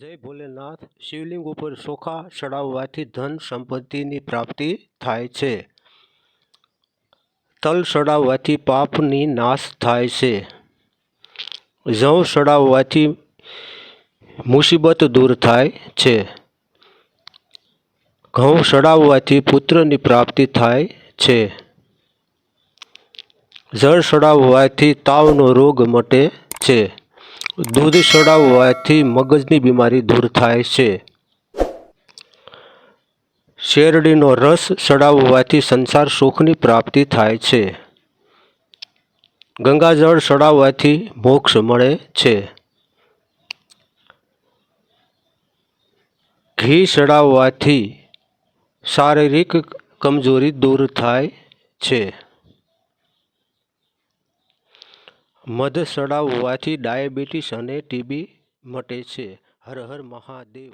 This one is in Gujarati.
જય ભોલેનાથ. શિવલિંગ ઉપર ચોખા ચડાવવાથી ધન સંપત્તિની પ્રાપ્તિ થાય છે. તલ ચડાવવાથી પાપની નાશ થાય છે. જવ ચડાવવાથી મુસીબત દૂર થાય છે. ઘઉં ચડાવવાથી પુત્રની પ્રાપ્તિ થાય છે. જળ ચડાવવાથી તાવનો રોગ મટે છે. દૂધ સડાવવાથી મગજની બીમારી દૂર થાય છે. શેરડીનો રસ સડાવવાથી સંસાર સુખની પ્રાપ્તિ થાય છે. ગંગાજળ સડાવવાથી મોક્ષ મળે છે. ઘી સડાવવાથી શારીરિક કમજોરી દૂર થાય છે. મધ સડાવવાથી ડાયાબિટીસ અને ટીબી મટે છે. હર હર મહાદેવ.